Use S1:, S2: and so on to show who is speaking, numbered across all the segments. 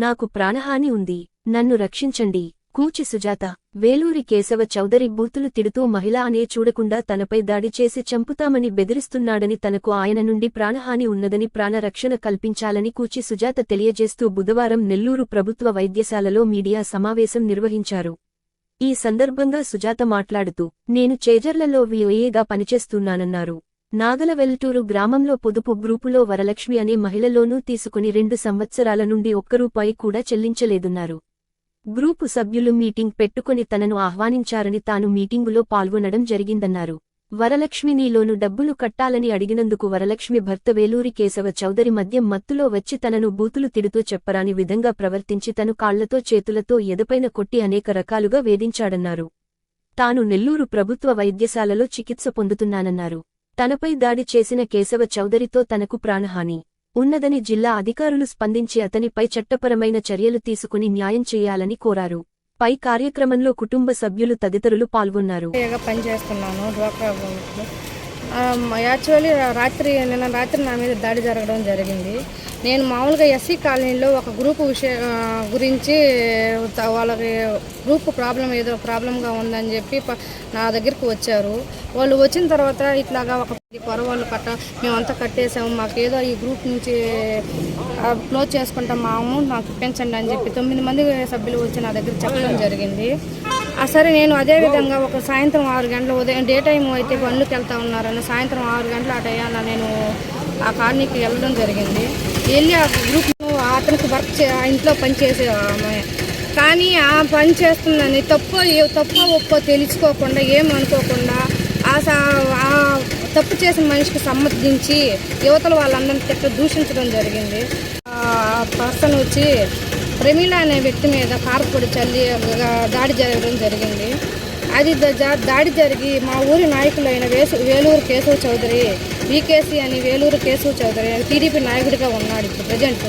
S1: నాకు ప్రాణహాని ఉంది. నన్ను రక్షించండి. కూచి సుజాత వేలూరి కేశవ చౌదరి బూతులు తిడుతూ మహిళ అనే చూడకుండా తనపై దాడి చేసి చంపుతామని బెదిరిస్తున్నాడని తనకు ఆయన నుండి ప్రాణహాని ఉన్నదని ప్రాణరక్షణ కల్పించాలని కూచి సుజాత తెలియజేస్తూ బుధవారం నెల్లూరు ప్రభుత్వ వైద్యశాలలో మీడియా సమావేశం నిర్వహించారు. ఈ సందర్భంగా సుజాత మాట్లాడుతూ నేను చేజర్లలో విఓఏగా పనిచేస్తున్నానన్నారు. నాగలవెల్టూరు గ్రామంలో పొదుపు గ్రూపులో వరలక్ష్మి అనే మహిళలోనూ తీసుకుని రెండు సంవత్సరాల నుండి ఒక్క రూపాయి కూడా చెల్లించలేదున్నారు. గ్రూపు సభ్యులు మీటింగ్ పెట్టుకుని తనను ఆహ్వానించారని తాను మీటింగులో పాల్గొనడం జరిగిందన్నారు. వరలక్ష్మి నీలోను డబ్బులు కట్టాలని అడిగినందుకు వరలక్ష్మి భర్త వేలూరి కేశవ చౌదరి మధ్య మత్తులో వచ్చి తనను బూతులు తిడుతూ చెప్పరాని విధంగా ప్రవర్తించి తను కాళ్ళతో చేతులతో ఎదపైన కొట్టి అనేక రకాలుగా వేధించాడన్నారు. తాను నెల్లూరు ప్రభుత్వ వైద్యశాలలో చికిత్స పొందుతున్నానన్నారు. తనపై దాడి చేసిన కేశవ చౌదరితో తనకు ప్రాణహాని. ఉన్నదని జిల్లా అధికారులు స్పందించి అతనిపై చట్టపరమైన చర్యలు తీసుకుని న్యాయం చేయాలని కోరారు. పై కార్యక్రమంలో కుటుంబ సభ్యులు తదితరులు పాల్గొన్నారు.
S2: పనిచేస్తున్నాను యాక్చువల్లీ రాత్రి నిన్న రాత్రి నా మీద దాడి జరగడం జరిగింది. నేను మామూలుగా ఎస్సీ కాలనీలో ఒక గ్రూప్ విషయ గురించి వాళ్ళకి గ్రూప్ ప్రాబ్లం ఏదో ప్రాబ్లంగా ఉందని చెప్పి నా దగ్గరికి వచ్చారు. వాళ్ళు వచ్చిన తర్వాత ఇట్లాగా ఒక పది పొరవాళ్ళు కట్ట మేమంతా కట్టేసాము. మాకు ఏదో ఈ గ్రూప్ నుంచి క్లోజ్ చేసుకుంటాం మా అమౌంట్ నాకు ఇప్పించండి అని చెప్పి తొమ్మిది మంది సభ్యులు వచ్చి నా దగ్గర చెప్పడం జరిగింది. ఆ సరే నేను అదేవిధంగా ఒక సాయంత్రం ఆరు గంటల ఉదయం డే టైం అయితే పనులకు వెళ్తా ఉన్నారని సాయంత్రం ఆరు గంటల ఆ టయాన నేను ఆ కాలనీకి వెళ్ళడం జరిగింది. వెళ్ళి ఆ గ్రూప్ అతనికి వర్క్ చే ఆ ఇంట్లో పనిచేసే ఆమె కానీ ఆ పని చేస్తుందని తప్పు తప్పు ఒప్పో తెలుసుకోకుండా ఏమనుకోకుండా ఆ స- ఆ తప్పు చేసిన మనిషికి సమ్మతించి యువతలు వాళ్ళందరినీ తిట్ట దూషించడం జరిగింది. ఆ పర్సన్ వచ్చి ప్రమీల అనే వ్యక్తి మీద కారపొడి చల్లి దాడి జరగడం జరిగింది. అది దాడి జరిగి మా ఊరి నాయకులైన వేసు వేలూరు కేశవ చౌదరి వికేసి అని వేలూరు కేశవ చౌదరి టీడీపీ నాయకుడిగా ఉన్నాడు ఇప్పుడు ప్రజెంట్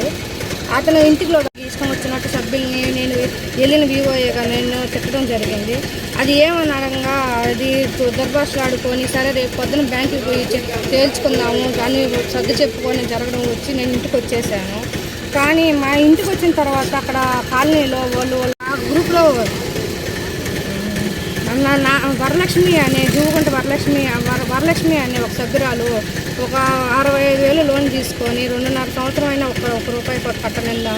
S2: అతను ఇంటిలో ఇష్టం వచ్చినట్టు సభ్యుల్ని నేను వెళ్ళిన వివోఏగా నేను తిట్టడం జరిగింది. అది ఏమనగా అది దుర్భాషలాడుకొని సరే రేపు పొద్దున బ్యాంకుకి పోయి తేల్చుకుందాము కానీ సర్దు చెప్పుకొని జరగడం వచ్చి నేను ఇంటికి వచ్చేసాను. కానీ మా ఇంటికి వచ్చిన తర్వాత అక్కడ కాలనీలో వాళ్ళు వాళ్ళు ఆ గ్రూప్లో నా నా వరలక్ష్మి అనే జూగుంట వరలక్ష్మి వర వరలక్ష్మి అనే ఒక సభ్యురాలు ఒక అరవై ఐదు వేలు లోన్ తీసుకొని రెండున్నర సంవత్సరం అయినా ఒక ఒక రూపాయి కట్టనిందా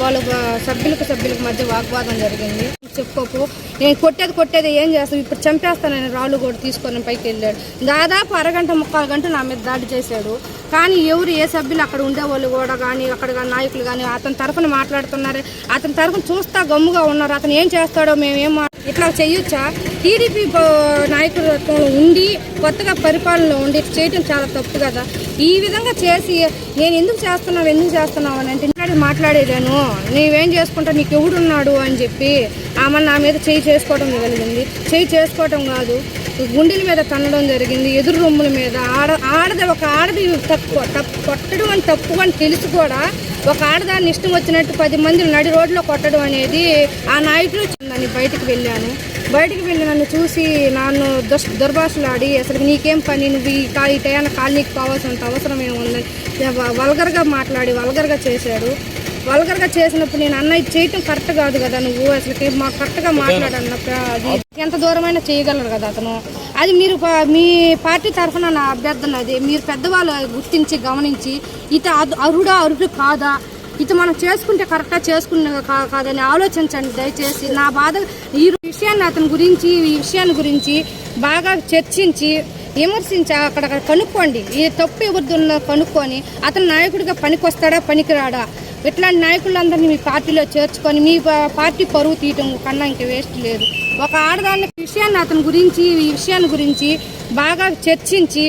S2: వాళ్ళు సభ్యులకు సభ్యులకు మధ్య వాగ్వాదం జరిగింది. చెప్పుకోకు. నేను కొట్టేది కొట్టేది ఏం చేస్తాను ఇప్పుడు చంపేస్తానని రాళ్ళు కూడా తీసుకొని పైకి వెళ్ళాడు దాదాపు అరగంట ముక్కాలు గంట నా మీద దాడి చేశాడు. కానీ ఎవరు ఏ సభ్యులు అక్కడ ఉండేవాళ్ళు కూడా కానీ అక్కడ కానీ నాయకులు కానీ అతని తరఫున మాట్లాడుతున్నారు. అతని తరఫున చూస్తా గమ్ముగా ఉన్నారు. అతను ఏం చేస్తాడో మేమేం ఇట్లా చేయొచ్చా? టీడీపీ నాయకత్వంలో ఉండి కొత్తగా పరిపాలనలో ఉండి చేయటం చాలా తప్పు కదా? ఈ విధంగా చేసి నేను ఎందుకు చేస్తున్నావు ఎందుకు చేస్తున్నావు అని అంటే ఇంటికాడ మాట్లాడేదాను. నీవేం చేసుకుంటా నీకు ఎవడున్నాడు అని చెప్పి ఆమె నా మీద చేయి చేసుకోవడం జరిగింది చేయి చేసుకోవటం కాదు. గుండెల మీద తన్నడం జరిగింది ఎదురు రొమ్ముల మీద. ఆడ ఆడది ఒక ఆడది తప్పు తప్పు కొట్టడం అని తప్పు అని తెలిసి కూడా ఒక ఆడదాన్ని ఇష్టం వచ్చినట్టు పది మంది నడి రోడ్లో కొట్టడం అనేది ఆ నాయకులు నన్ను బయటికి వెళ్ళాను. బయటికి వెళ్ళి నన్ను చూసి నన్ను దుష్ దుర్భాషలాడి అసలు నీకేం పని? నువ్వు ఈ కా ఈ టయాన కాలనీకి కావాల్సినంత అవసరం ఏముందని? వల్గర్గా మాట్లాడి వల్గర్గా చేశాడు. వల్గర్గా చేసినప్పుడు నేను అన్న ఇది చేయటం కరెక్ట్ కాదు కదా నువ్వు అసలు మా కరెక్ట్గా మాట్లాడన్నప్పుడు అది ఎంత దూరమైనా చేయగలరు కదా అతను. అది మీరు మీ పార్టీ తరఫున నా అభ్యర్థన అది. మీరు పెద్దవాళ్ళు గుర్తించి గమనించి ఇత అరుడా అరుడు కాదా? ఇది మనం చేసుకుంటే కరెక్ట్గా చేసుకున్న కా- కాదని ఆలోచించండి. దయచేసి నా బాధ ఈ విషయాన్ని అతని గురించి ఈ విషయాన్ని గురించి బాగా చర్చించి విమర్శించి అక్కడ కనుక్కోండి. ఈ తప్పు ఎవరిది కనుక్కొని అతను నాయకుడిగా పనికొస్తాడా పనికిరాడా? ఇట్లాంటి నాయకులందరినీ మీ పార్టీలో చేర్చుకొని మీ పార్టీ పరువు తీయటం కన్నా ఇంక వేస్ట్ లేదు. ఒక ఆడదాన్ని విషయాన్ని అతని గురించి ఈ విషయాన్ని గురించి బాగా చర్చించి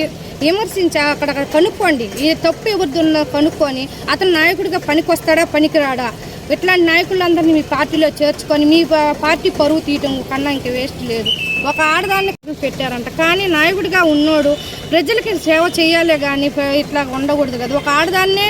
S2: విమర్శించి అక్కడ కనుక్కోండి. ఈ తప్పు ఎవరిది కనుక్కొని అతను నాయకుడిగా పనికొస్తాడా పనికిరాడా? ఇట్లాంటి నాయకులందరినీ మీ పార్టీలో చేర్చుకొని మీ పార్టీ పరువు తీయటం కన్నా ఇంక వేస్ట్ లేదు. ఒక ఆడదాన్ని పెట్టారంట. కానీ నాయకుడిగా ఉన్నోడు ప్రజలకి సేవ చేయాలి కానీ ఇట్లా ఉండకూడదు కదా. ఒక ఆడదాన్నే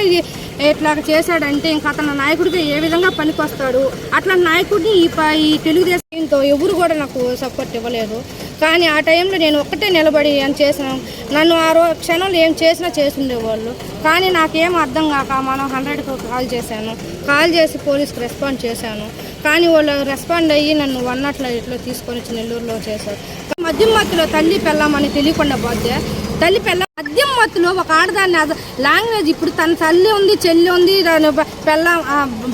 S2: ఇట్లా చేశాడంటే ఇంకా అతను నాయకుడికి ఏ విధంగా పనికొస్తాడు? అట్లా నాయకుడిని ఈ ప- ఈ తెలుగుదేశంతో ఎవరు కూడా నాకు సపోర్ట్ ఇవ్వలేదు. కానీ ఆ టైంలో నేను ఒక్కటే నిలబడి అని చేసినా నన్ను ఆ రో క్షణంలో ఏం చేసినా చేసిండేవాళ్ళు కానీ నాకేం అర్థం కాక మనం హండ్రెడ్కి కాల్ చేశాను. కాల్ చేసి పోలీస్కి రెస్పాండ్ చేశాను. కానీ వాళ్ళు రెస్పాండ్ అయ్యి నన్ను వన్ అట్లా ఇట్లా తీసుకొని వచ్చి నెల్లూరులో చేశారు. మధ్య మధ్యలో తల్లి పెళ్ళామని తెలియకుండా పోతే తల్లి పిల్ల మద్యం మత్తులో ఒక ఆడదాన్ని లాంగ్వేజ్ ఇప్పుడు తన తల్లి ఉంది చెల్లి ఉంది దాని పెళ్ళ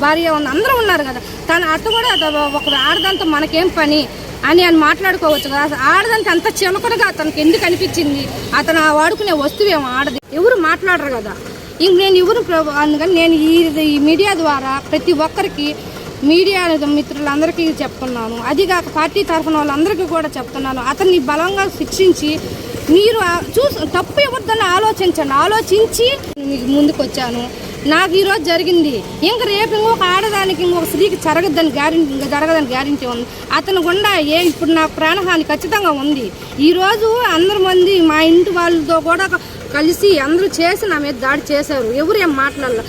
S2: భార్య ఉంది అందరూ ఉన్నారు కదా. తన అత్త కూడా ఒక ఆడదాంతో మనకేం పని అని అని మాట్లాడుకోవచ్చు కదా. ఆడదానికి అంత చిలకడగా అతనికి ఎందుకు అనిపించింది? అతను ఆ వాడుకునే వస్తువేమో ఆడది. ఎవరు మాట్లాడరు కదా. ఇంక నేను ఎవరు అందుకని నేను ఈ ఈ మీడియా ద్వారా ప్రతి ఒక్కరికి మీడియా మిత్రులందరికీ చెప్తున్నాను. అది కాక పార్టీ తరఫున వాళ్ళందరికీ కూడా చెప్తున్నాను. అతన్ని బలంగా శిక్షించి మీరు ఆ- చూసి తప్పు ఇవ్వద్దని ఆలోచించండి. ఆలోచించి మీకు ముందుకు వచ్చాను నాకు ఈరోజు జరిగింది. ఇంక రేపు ఇంకొక ఆడదానికి ఇంకొక స్త్రీకి జరగద్దని గ్యారెంటీ ఇంకా జరగదని గ్యారెంటీ ఉంది. అతను గుండా ఏ ఇప్పుడు నా ప్రాణహాని ఖచ్చితంగా ఉంది. ఈరోజు అందరి మంది మా ఇంటి వాళ్ళతో కూడా కలిసి అందరూ చేసి నా మీద దాడి చేశారు. ఎవరు ఏం మాట్లాడాల.